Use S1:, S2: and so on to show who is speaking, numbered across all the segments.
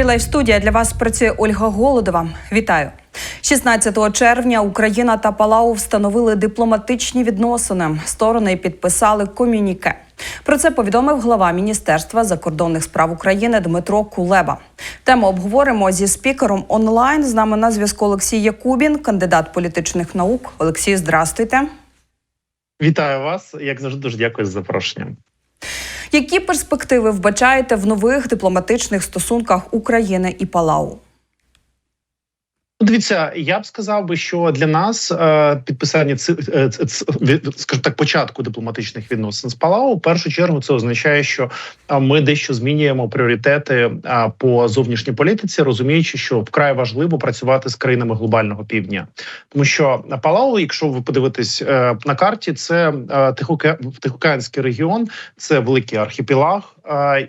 S1: ефірі Лайв студія для вас працює Ольга Голодова. Вітаю. 16 червня Україна та Палау встановили дипломатичні відносини. Сторони підписали комюніке. Про це повідомив глава Міністерства закордонних справ України Дмитро Кулеба. Тему обговоримо зі спікером онлайн. З нами на зв'язку Олексій Якубін, кандидат політичних наук. Олексій, здрастуйте.
S2: Вітаю вас. Як завжди, дуже дякую за запрошення.
S1: Які перспективи вбачаєте в нових дипломатичних стосунках України і Палау?
S2: Дивіться, я б сказав би, що для нас е, підписання ци, е, скажімо так, початку дипломатичних відносин з Палау, в першу чергу, це означає, що е, ми дещо змінюємо пріоритети по зовнішній політиці, розуміючи, що вкрай важливо працювати з країнами глобального півдня, тому що Палау, якщо ви подивитесь на карті, це Тихоке... Тихоокеанський регіон, це великий архіпелаг.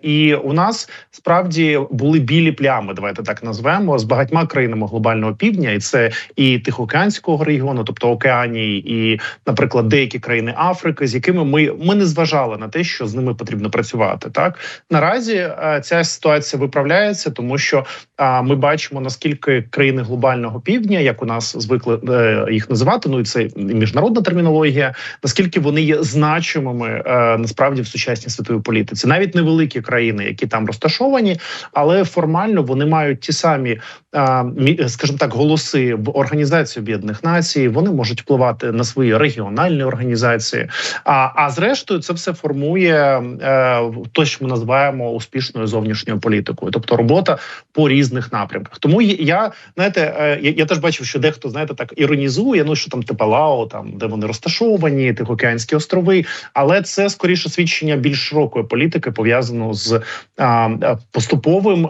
S2: І у нас справді були білі плями. Давайте так назвемо з багатьма країнами глобального півдня, і це і Тихоокеанського регіону, тобто Океанії, і, наприклад, деякі країни Африки, з якими ми, ми не зважали на те, що з ними потрібно працювати. Так наразі е, ця ситуація виправляється, тому що ми бачимо наскільки країни глобального півдня, як у нас звикли е, їх називати, ну і це міжнародна термінологія, наскільки вони є значимими е, насправді в сучасній світовій політиці, навіть невеликі країни, які там розташовані, але формально вони мають ті самі, скажімо так, голоси в Організації Об'єднаних Націй. Вони можуть впливати на свої регіональні організації. А, а зрештою, це все формує те, що ми називаємо успішною зовнішньою політикою, тобто робота по різних напрямках. Тому я знаєте, е, я, я теж бачив, що дехто знаєте так іронізує. Ну що там Тепалао, там де вони розташовані, Тихоокеанські острови. Але це скоріше свідчення більш широкої політики, пов'язаного з поступовим,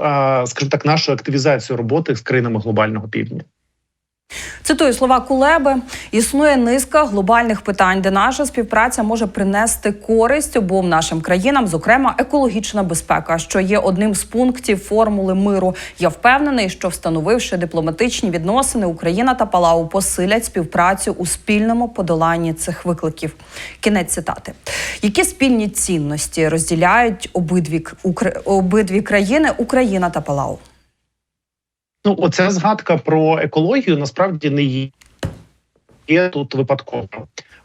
S2: скажімо так, нашою активізацією роботи з країнами глобального півдня.
S1: Цитую слова Кулеби: існує низка глобальних питань, де наша співпраця може принести користь обом нашим країнам, зокрема екологічна безпека, що є одним з пунктів формули миру. Я впевнений, що встановивши дипломатичні відносини, Україна та Палау посилять співпрацю у спільному подоланні цих викликів. Кінець цитати. Які спільні цінності розділяють обидві обидві країни Україна та Палау?
S2: Ну, оця згадка про екологію насправді не є, тут випадково.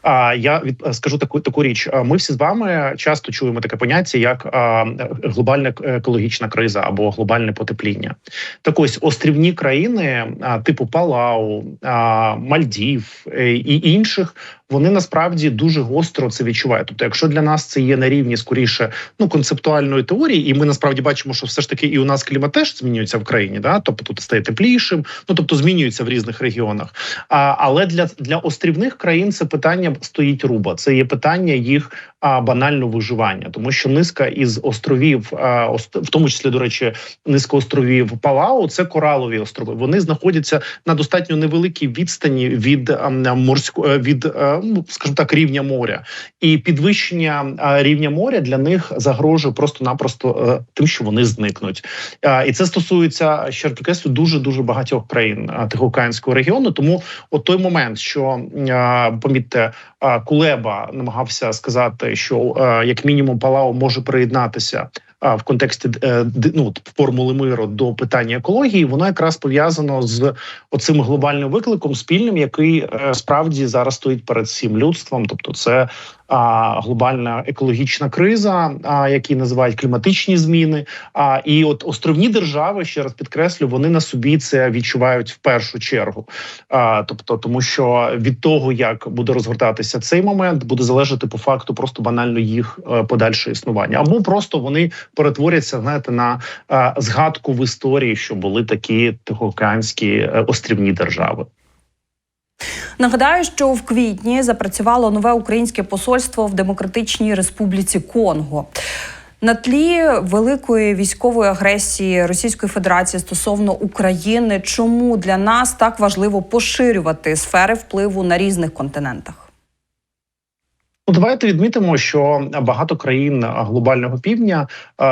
S2: А я від скажу таку таку річ. Ми всі з вами часто чуємо таке поняття, як а, глобальна екологічна криза або глобальне потепління. Так ось острівні країни, а, типу Палау, а, Мальдів е, і інших, вони насправді дуже гостро це відчувають. Тобто, якщо для нас це є на рівні скоріше ну концептуальної теорії, і ми насправді бачимо, що все ж таки і у нас клімат теж змінюється в країні, да тобто тут стає теплішим, ну тобто змінюється в різних регіонах. А, але для, для острівних країн це питання стоїть руба. Це є питання їх а, банально виживання, тому що низка із островів, в тому числі до речі, низка островів Палау, це коралові острови. Вони знаходяться на достатньо невеликій відстані від морського від, е, ну, скажімо так, рівня моря, і підвищення рівня моря для них загрожує просто-напросто е, тим, що вони зникнуть. І це стосується ще підкреслю, дуже дуже багатьох країн Тихоокеанського регіону. Тому от той момент, що помітьте, Кулеба намагався сказати, що як мінімум Палау може приєднатися. а, В контексті е, ну, формули миру до питання екології, воно якраз пов'язано з оцим глобальним викликом спільним, який е, справді зараз стоїть перед всім людством. Тобто, це а, глобальна екологічна криза, а, які називають кліматичні зміни. А і от островні держави, ще раз підкреслю, вони на собі це відчувають в першу чергу. А, тобто, тому що від того, як буде розгортатися цей момент, буде залежати по факту просто банально їх е, подальше існування, або просто вони перетворяться, знаєте, на е, згадку в історії, що були такі тихоокеанські е, острівні держави.
S1: Нагадаю, що в квітні запрацювало нове українське посольство в Демократичній Республіці Конго. На тлі великої військової агресії Російської Федерації стосовно України, чому для нас так важливо поширювати сфери впливу на різних континентах?
S2: Ну, давайте відмітимо, що багато країн глобального півдня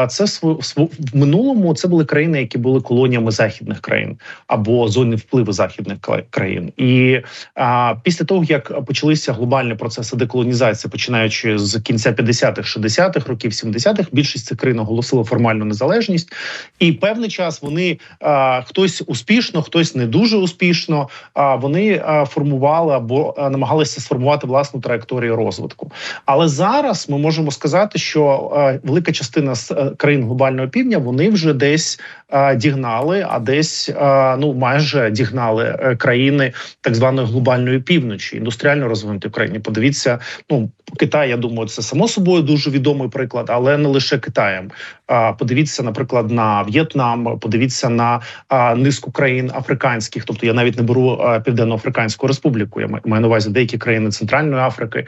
S2: це в минулому це були країни, які були колоніями західних країн або зони впливу західних країн. І а, після того як почалися глобальні процеси деколонізації, починаючи з кінця 50-х, 60-х років, 70-х, більшість цих країн оголосила формальну незалежність, і певний час вони а, хтось успішно, хтось не дуже успішно. А вони формували або намагалися сформувати власну траєкторію розвитку року. Але зараз ми можемо сказати, що е, велика частина з е, країн глобального півдня вони вже десь е, дігнали, а десь ну майже дігнали країни так званої глобальної півночі, індустріально розвинуті країни. Подивіться, ну Китай, я думаю, це само собою дуже відомий приклад, але не лише Китаєм. Подивіться, наприклад, на В'єтнам, подивіться на низку країн африканських, тобто я навіть не беру південно-африканську республіку. Я маю на увазі деякі країни Центральної Африки.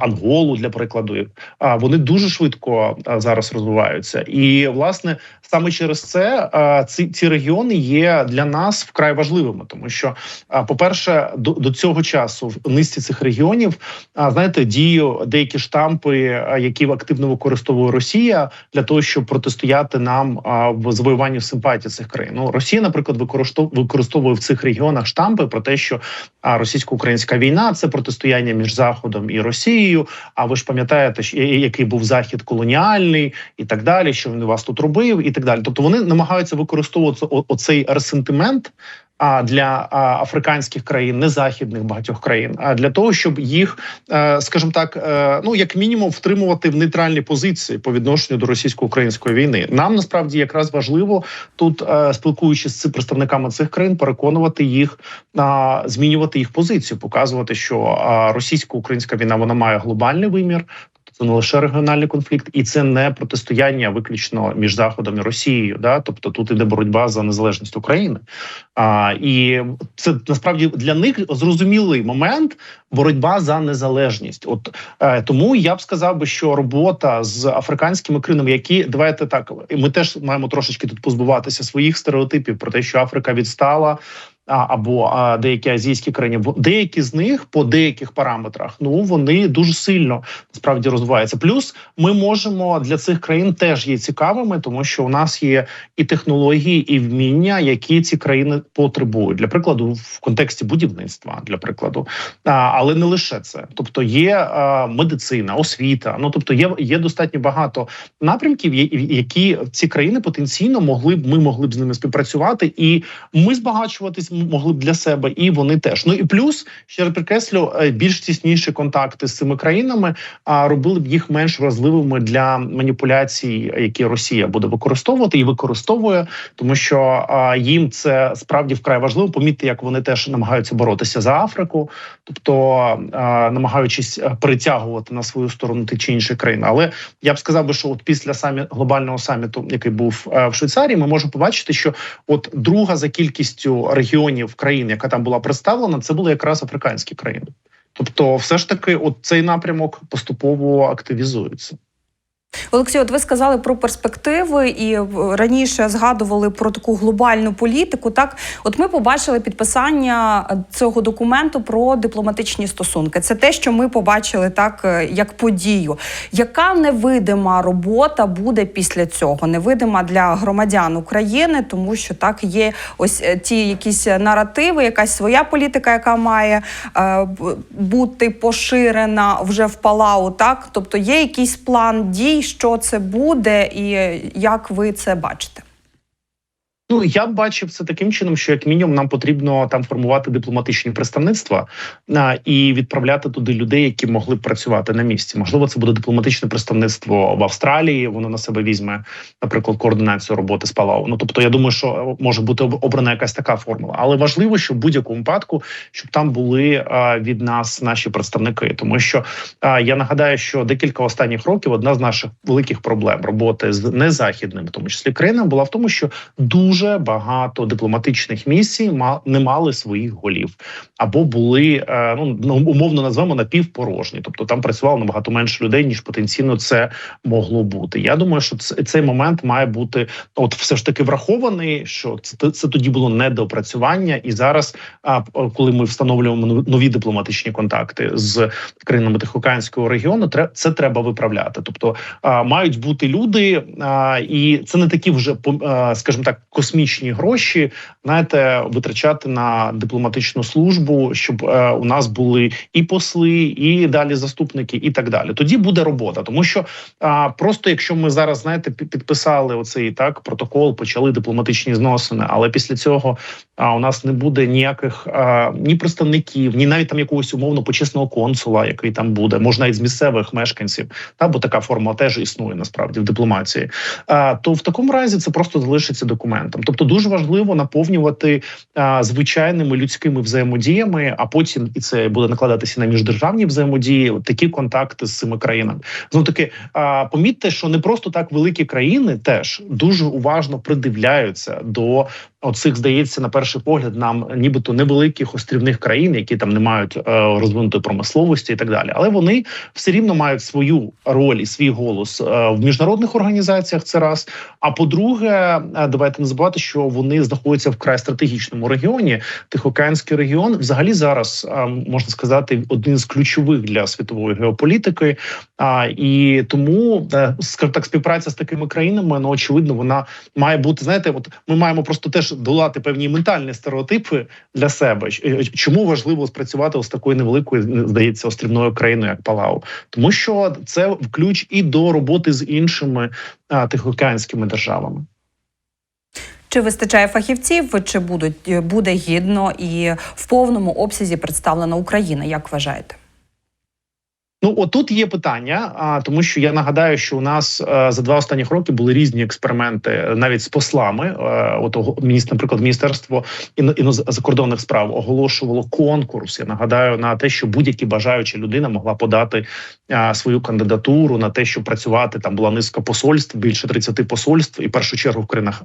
S2: Анголу для прикладу. Вони дуже швидко зараз розвиваються, і власне саме через це ці ці регіони є для нас вкрай важливими, тому що, по перше, до, до цього часу в низці цих регіонів знаєте, дію деякі штампи, які активно використовує Росія для того, щоб протистояти нам в завоюванні симпатії цих країн. Ну Росія, наприклад, використовує в цих регіонах штампи про те, що російсько-українська війна це протистояння між Заходом і Росією. А ви ж пам'ятаєте, який був захід колоніальний і так далі, що він вас тут робив, і так далі. Тобто вони намагаються використовувати оцей ресентимент а для африканських країн, не західних багатьох країн, а для того, щоб їх, е, скажімо так, е, ну як мінімум, втримувати в нейтральній позиції по відношенню до російсько-української війни. Нам насправді якраз важливо тут, е, спілкуючись з представниками цих країн, переконувати їх змінювати їх позицію, показувати, що російсько-українська війна вона має глобальний вимір, це не лише регіональний конфлікт, і це не протистояння виключно між заходом і Росією. Да, тобто тут іде боротьба за незалежність України. А і це насправді для них зрозумілий момент боротьба за незалежність. От е, тому я б сказав би, що робота з африканськими країнами, які давайте так, ми теж маємо трошечки тут позбуватися своїх стереотипів про те, що Африка відстала або деякі азійські країни, деякі з них по деяких параметрах ну вони дуже сильно насправді розвиваються. Плюс ми можемо для цих країн теж є цікавими, тому що у нас є і технології, і вміння, які ці країни потребують для прикладу в контексті будівництва, для прикладу, але не лише це, тобто є медицина, освіта. Ну тобто, є є достатньо багато напрямків, які ці країни потенційно могли б ми могли б з ними співпрацювати, і ми збагачуватись могли б для себе, і вони теж. Ну і плюс ще раз підкреслю, е, більш тісніші контакти з цими країнами а робили б їх менш вразливими для маніпуляцій, які Росія буде використовувати і використовує, тому що їм це справді вкрай важливо. Помітьте, як вони теж намагаються боротися за Африку, тобто намагаючись е, притягувати на свою сторону ті чи інші країни. Але я б сказав би, що от після самі глобального саміту, який був е, в Швейцарії, ми можемо побачити, що от друга за кількістю регіонів регіонів країн, яка там була представлена, це були якраз африканські країни. Тобто, все ж таки, от цей напрямок поступово активізується.
S1: Олексій, от ви сказали про перспективи і раніше згадували про таку глобальну політику. Так, от ми побачили підписання цього документу про дипломатичні стосунки. Це те, що ми побачили так, е, як подію. Яка невидима робота буде після цього? Невидима для громадян України, тому що так є ось е, ті якісь наративи, якась своя політика, яка має е, бути поширена вже в Палау. Так, тобто є якийсь план дій що це буде, і як ви це бачите?
S2: Ну я бачив це таким чином, що як мінімум нам потрібно там формувати дипломатичні представництва а, і відправляти туди людей, які могли б працювати на місці. Можливо, це буде дипломатичне представництво в Австралії. Воно на себе візьме, наприклад, координацію роботи з Палау. Ну тобто, я думаю, що може бути обрана якась така формула, але важливо, щоб в будь-якому випадку, щоб там були а, від нас наші представники, тому що а, я нагадаю, що декілька останніх років одна з наших великих проблем роботи з незахідними, в тому числі країнами, була в тому, що дуже дуже багато дипломатичних місій не мали своїх голів або були е, ну ну, умовно назвемо напівпорожні, тобто там працювало набагато менше людей ніж потенційно це могло бути. Я думаю, що це, цей момент має бути от все ж таки врахований, що це, це тоді було недоопрацювання, і зараз, коли ми встановлюємо нові- дипломатичні контакти з країнами Тихоокеанського регіону, це треба виправляти. Тобто мають бути люди, і це не такі вже скажімо так, космічні гроші. Знаєте, витрачати на дипломатичну службу, щоб е, у нас були і посли, і далі заступники, і так далі. Тоді буде робота, тому що а, просто якщо ми зараз знаєте підписали оцей так протокол, почали дипломатичні зносини, але після цього а, у нас не буде ніяких а, ні представників, ні навіть там якогось умовно почесного консула, який там буде, можна і з місцевих мешканців, та бо така форма теж існує насправді в дипломатії. А, то в такому разі це просто залишиться документом. Тобто дуже важливо наповнювати а, звичайними людськими взаємодіями, а потім і це буде накладатися на міждержавні взаємодії. Такі контакти з цими країнами. Знову таки, а, помітьте, що не просто так великі країни теж дуже уважно придивляються до оцих, здається, на перший погляд, нам нібито невеликих острівних країн, які там не мають е, розвинутої промисловості і так далі. Але вони все рівно мають свою роль і свій голос е, в міжнародних організаціях. Це раз. А по-друге, е, давайте не забувати, що вони знаходяться в край стратегічному регіоні. Тихоокеанський регіон, взагалі, зараз можна сказати, один з ключових для світової геополітики. А і тому е, так, співпраця з такими країнами, ну очевидно, вона має бути. Знаєте, от ми маємо просто теж долати певні ментальні стереотипи для себе. Е, Чому важливо спрацювати з такою невеликою, здається, острівною країною, як Палау, тому що це ключ і до роботи з іншими а, тихоокеанськими державами.
S1: Чи вистачає фахівців, чи будуть е, буде гідно і в повному обсязі представлена Україна? Як вважаєте?
S2: Ну отут є питання, а тому що я нагадаю, що у нас е, за два останніх роки були різні експерименти навіть з послами. Е, от міністр, наприклад, міністерство закордонних справ оголошувало конкурс. Я нагадаю на те, що будь-які бажаюча людина могла подати е, свою кандидатуру на те, щоб працювати. Там була низка посольств, більше 30 посольств, і першу чергу в країнах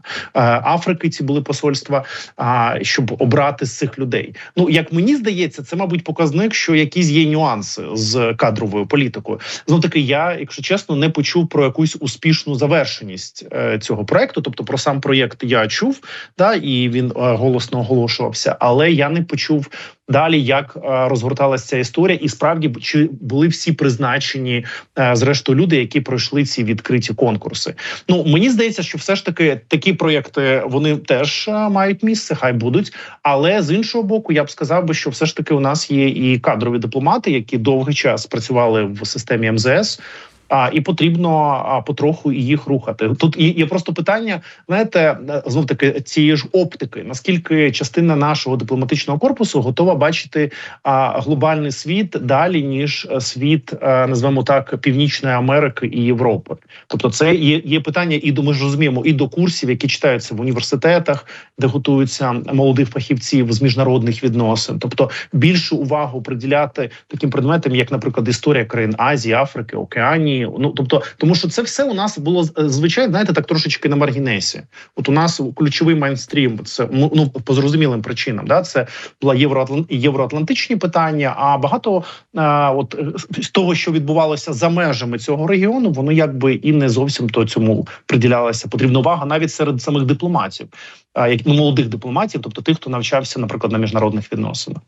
S2: Африки ці були посольства. А щоб обрати з цих людей. Ну як мені здається, це мабуть показник, що якісь є нюанси з кадровою політикою. Знов таки, я, якщо чесно, не почув про якусь успішну завершеність е, цього проекту. Тобто про сам проєкт я чув, да і він е, голосно оголошувався, але я не почув далі, як е, розгорталася ця історія, і справді чи були всі призначені е, зрештою люди, які пройшли ці відкриті конкурси. Ну мені здається, що все ж таки такі проєкти вони теж е, мають місце, хай будуть. Але з іншого боку, я б сказав би, що все ж таки у нас є і кадрові дипломати, які довгий час працювали в системі МЗС. А і потрібно а, потроху їх рухати. Тут є, просто питання, знаєте, знов таки цієї ж оптики. Наскільки частина нашого дипломатичного корпусу готова бачити а, глобальний світ далі ніж е, світ, а, назвемо так, Північної Америки і Європи? Тобто, це є, є питання, і до ми ж розуміємо, і до курсів, які читаються в університетах, де готуються молодих фахівців з міжнародних відносин, тобто більшу увагу приділяти таким предметам, як, наприклад, історія країн Азії, Африки, Океанії. Ну тобто, тому що це все у нас було е, звичайно, знаєте, так трошечки на маргінесі. От у нас ключовий майнстрім, це ну ну, по зрозумілим причинам. Да, це була євроатлан... євроатлантичні питання. А багато а, от е, з того, що відбувалося за межами цього регіону, воно якби і не зовсім то цьому приділялася потрібна увага навіть серед самих дипломатів, а як ну, молодих дипломатів, тобто тих, хто навчався, наприклад, на міжнародних відносинах.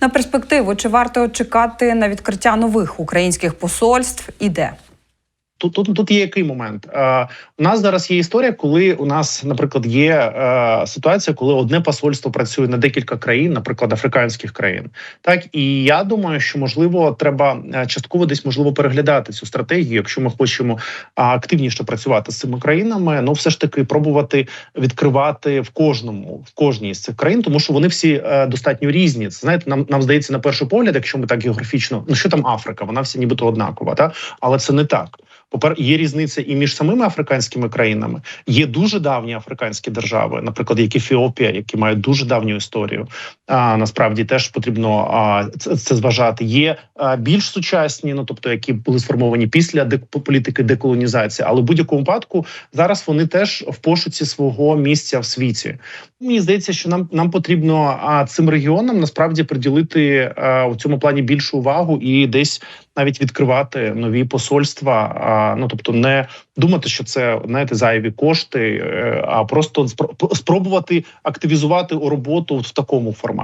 S1: На перспективу чи варто чекати на відкриття нових українських посольств і де?
S2: Тут, тут, тут є який момент. Е, у нас зараз є історія, коли у нас, наприклад, є е, ситуація, коли одне посольство працює на декілька країн, наприклад, африканських країн. Так і я думаю, що можливо треба е, частково десь можливо переглядати цю стратегію, якщо ми хочемо активніше працювати з цими країнами, ну все ж таки пробувати відкривати в кожному, в кожній з цих країн, тому що вони всі е, достатньо різні. Це знаєте, нам нам здається на перший погляд, якщо ми так географічно, ну що там Африка, вона вся нібито однакова, та але це не так. Попер є різниця і між самими африканськими країнами. Є дуже давні африканські держави, наприклад, як Ефіопія, які мають дуже давню історію. Насправді теж потрібно це, зважати. Є більш сучасні, ну тобто, які були сформовані після політики деколонізації, але в будь-якому випадку зараз вони теж в пошуці свого місця в світі. Мені здається, що нам нам потрібно цим регіонам насправді приділити у цьому плані більшу увагу і десь навіть відкривати нові посольства. Ну тобто, не думати, що це знаєте, зайві кошти, е, а просто спро- спробувати активізувати роботу в такому форматі.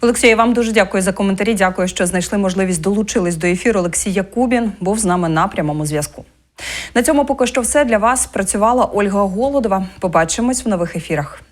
S1: Олексій, я вам дуже дякую за коментарі. Дякую, що знайшли можливість долучились до ефіру. Олексій Якубін був з нами на прямому зв'язку. На цьому поки що все для вас працювала Ольга Голодова. Побачимось в нових ефірах.